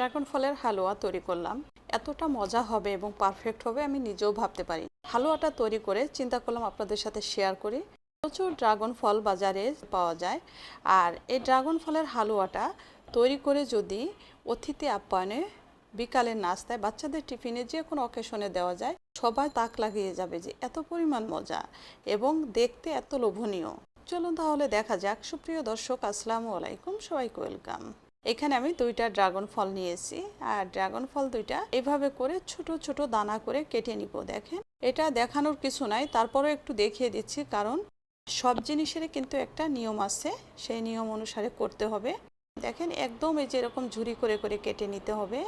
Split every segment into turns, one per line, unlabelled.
Dragon ফলের হালুয়া তৈরি করলাম। এতটা মজা হবে এবং পারফেক্ট হবে আমি নিজেও ভাবতে পারি। হালুয়াটা তৈরি করে চিন্তা করলাম আপনাদের সাথে শেয়ার করি। প্রচুর ড্রাগন ফল বাজারে পাওয়া যায়। আর এই ড্রাগন ফলের হালুয়াটা তৈরি করে যদি অতিথি আপ্যায়নে বিকালের নাস্তায় বাচ্চাদের টিফিনে যে কোনো অকেশনে দেওয়া যায়, সবাই তাক লাগিয়ে যাবে যে এত পরিমাণ মজা এবং দেখতে এত লোভনীয়। চলুন তাহলে দেখা যাক। সুপ্রিয় দর্শক, আসসালামু আলাইকুম। সবাইকে ওয়েলকাম। এখানে আমি দুইটা ড্রাগন ফল নিয়েছি আর ড্রাগন ফল দুইটা এভাবে করে ছোট ছোট দানা করে কেটে নিব, দেখেন। এটা দেখানোর কিছু নাই, তারপরেও একটু দেখিয়ে দিচ্ছি, কারণ সব জিনিসেরই কিন্তু একটা নিয়ম আছে, সেই নিয়ম অনুসারে করতে হবে। দেখেন, একদম এই যে এরকম ঝুরি করে করে কেটে নিতে হবে।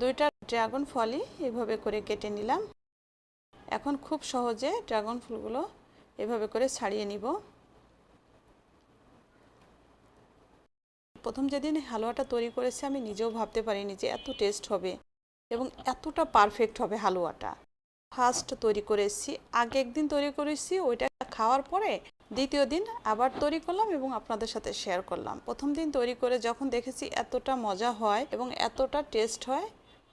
দুইটা ড্রাগন ফলই এভাবে করে কেটে নিলাম। এখন খুব সহজে ড্রাগন ফুলগুলো এভাবে করে ছাড়িয়ে নিব। প্রথম যেদিন হালুয়াটা তৈরি করেছি, আমি নিজেও ভাবতে পারিনি যে এত টেস্ট হবে এবং এতটা পারফেক্ট হবে হালুয়াটা। ফার্স্ট তৈরি করেছি, আগে একদিন তৈরি করেছি, ওইটা খাওয়ার পরে দ্বিতীয় দিন আবার তৈরি করলাম এবং আপনাদের সাথে শেয়ার করলাম। প্রথম দিন তৈরি করে যখন দেখেছি এতটা মজা হয় এবং এতটা টেস্ট হয়,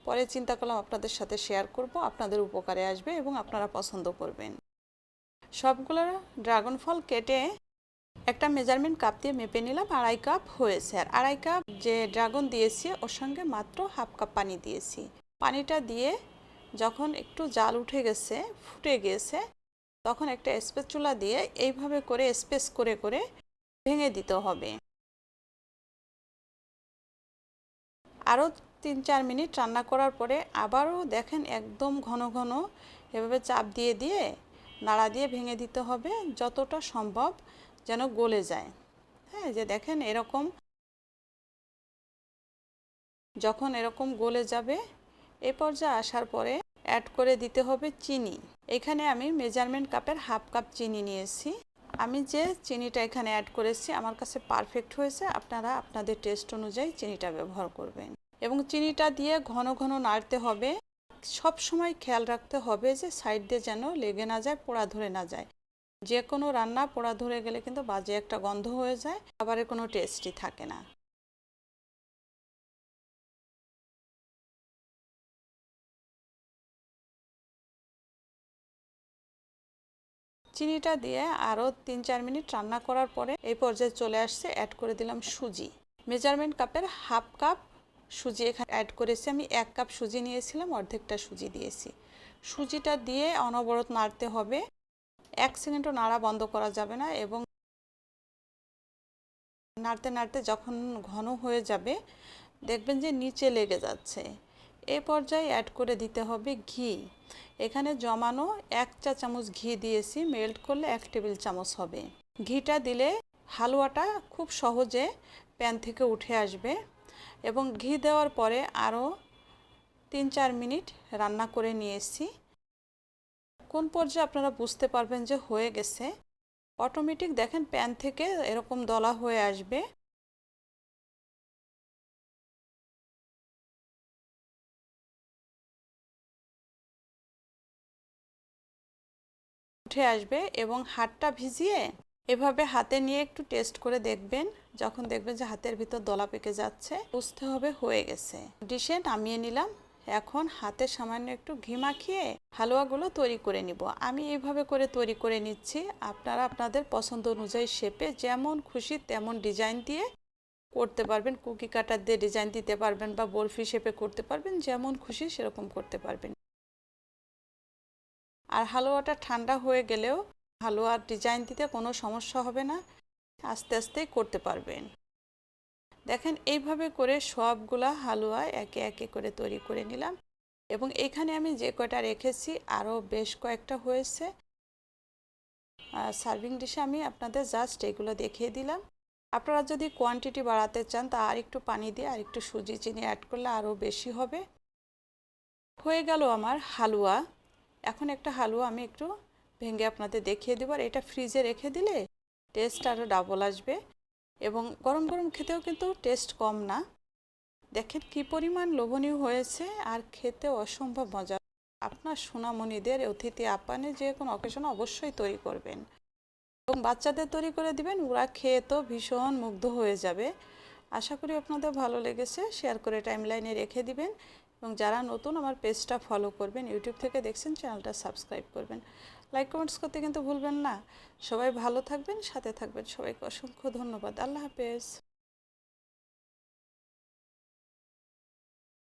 পরে চিন্তা করলাম আপনাদের সাথে শেয়ার করব, আপনাদের উপকারে আসবে এবং আপনারা পছন্দ করবেন। সবগুলো ড্রাগন ফল কেটে একটা মেজারমেন্ট কাপ দিয়ে মেপে নিলাম, আড়াই কাপ হয়েছে। আর আড়াই কাপ যে ড্রাগন দিয়েছি, ওর সঙ্গে মাত্র হাফ কাপ পানি দিয়েছি। পানিটা দিয়ে যখন একটু জাল উঠে গেছে, ফুটে গিয়েছে তখন একটা স্পেস চুলা দিয়ে এইভাবে করে স্পেস করে করে ভেঙে দিতে হবে। আরও তিন চার মিনিট রান্না করার পরে আবারও দেখেন একদম ঘন ঘন এভাবে চাপ দিয়ে দিয়ে, নাড়া দিয়ে ভেঙে দিতে হবে, যতটা সম্ভব। যেন গলে যায়। হ্যাঁ যে দেখেন এরকম যখন এরকম গলে যাবে, এ পর্যায়ে আসার পরে অ্যাড করে দিতে হবে চিনি। এখানে আমি মেজারমেন্ট কাপের হাফ কাপ চিনি নিয়েছি। আমি যে চিনিটা এখানে অ্যাড করেছি, আমার কাছে পারফেক্ট হয়েছে। আপনারা আপনাদের টেস্ট অনুযায়ী চিনিটা ব্যবহার করবেন। এবং চিনিটা দিয়ে ঘন ঘন নাড়তে হবে। সব সময় খেয়াল রাখতে হবে যে সাইড দিয়ে যেন লেগে না যায়, পোড়া ধরে না যায়। যে কোনো রান্না পোড়া ধরে গেলে কিন্তু বাজে একটা গন্ধ হয়ে যায়, খাবারের কোনো টেস্টই থাকে না। চিনিটা দিয়ে আরও তিন চার মিনিট রান্না করার পরে এই পর্যায়ে চলে আসছে অ্যাড করে দিলাম সুজি। মেজারমেন্ট কাপের হাফ কাপ সুজি এখানে অ্যাড করেছি। আমি এক কাপ সুজি নিয়েছিলাম, অর্ধেকটা সুজি দিয়েছি। সুজিটা দিয়ে অনবরত নাড়তে হবে। এক সেকেন্ডও নাড়া বন্ধ করা যাবে না এবং নাড়তে নাড়তে যখন ঘন হয়ে যাবে, দেখবেন যে নিচে লেগে যাচ্ছে। এ পর্যায়ে অ্যাড করে দিতে হবে ঘি। এখানে জমানো এক চা চামচ ঘি দিয়েছি মেল্ট করলে এক টেবিল চামচ হবে। ঘিটা দিলে হালুয়াটা খুব সহজে প্যান থেকে উঠে আসবে এবং ঘি দেওয়ার পরে আরও তিন চার মিনিট রান্না করে নিয়েছি। কোন পর্যায়ে আপনারা বুঝতে পারবেন যে হয়ে গেছে? অটোমেটিক দেখেন প্যান থেকে এরকম দলা হয়ে আসবে। উঠে আসবে এবং হাতটা ভিজিয়ে এভাবে হাতে নিয়ে একটু টেস্ট করে দেখবেন। যখন দেখবেন যে হাতের ভিতর দলা পেকে যাচ্ছে, বুঝতে হবে হয়ে গেছে। ডিশে নামিয়ে নিলাম। এখন হাতে সামান্য একটু ঘি মাখিয়ে হালুয়াগুলো তৈরি করে নিব। আমি এইভাবে করে তৈরি করে নিচ্ছি। আপনারা আপনাদের পছন্দ অনুযায়ী শেপে যেমন খুশি তেমন ডিজাইন দিয়ে করতে পারবেন। কুকি কাটার দিয়ে ডিজাইন দিতে পারবেন বা বরফি শেপে করতে পারবেন। যেমন খুশি সেরকম করতে পারবেন। আর হালুয়াটা ঠান্ডা হয়ে গেলেও হালুয়ার ডিজাইন দিতে কোনো সমস্যা হবে না। আস্তে আস্তেই করতে পারবেন। দেখেন, এইভাবে করে সবগুলা হালুয়া একে একে করে তৈরি করে নিলাম এবং এখানে আমি যে কয়টা রেখেছি, আরও বেশ কয়েকটা হয়েছে। সার্ভিং ডিশে আমি আপনাদের জাস্ট এগুলো দেখিয়ে দিলাম। আপনারা যদি কোয়ান্টিটি বাড়াতে চান, তা আর একটু পানি দিয়ে আর একটু সুজি, চিনি অ্যাড করলে আরও বেশি হবে। হয়ে গেল আমার হালুয়া। এখন একটা হালুয়া আমি একটু ভেঙে আপনাদের দেখিয়ে দেবো। আর এটা ফ্রিজে রেখে দিলে টেস্ট আরও ডাবল আসবে। এবং গরম গরম খেতেও কিন্তু টেস্ট কম না। দেখেন কি পরিমাণ লোভনীয় হয়েছে আর খেতে অসম্ভব মজা। আপনার সোনামণিদের, অতিথি আপ্যায়নে যে কোনো অকেশন অবশ্যই তৈরি করবেন। এবং বাচ্চাদের তৈরি করে দিবেন, ওরা খেয়ে তো ভীষণ মুগ্ধ হয়ে যাবে। আশা করি আপনাদের ভালো লেগেছে শেয়ার করে টাইমলাইনে রেখে দিবেন। এবং যারা নতুন আমার পেজটা ফলো করবেন ইউটিউব থেকে দেখছেন চ্যানেলটা সাবস্ক্রাইব করবেন। লাইক কমেন্টস করতে কিন্তু ভুলবেন না। সবাই ভালো থাকবেন, সাথে থাকবেন। সবাইকে অসংখ্য ধন্যবাদ। আল্লাহ হাফেজ।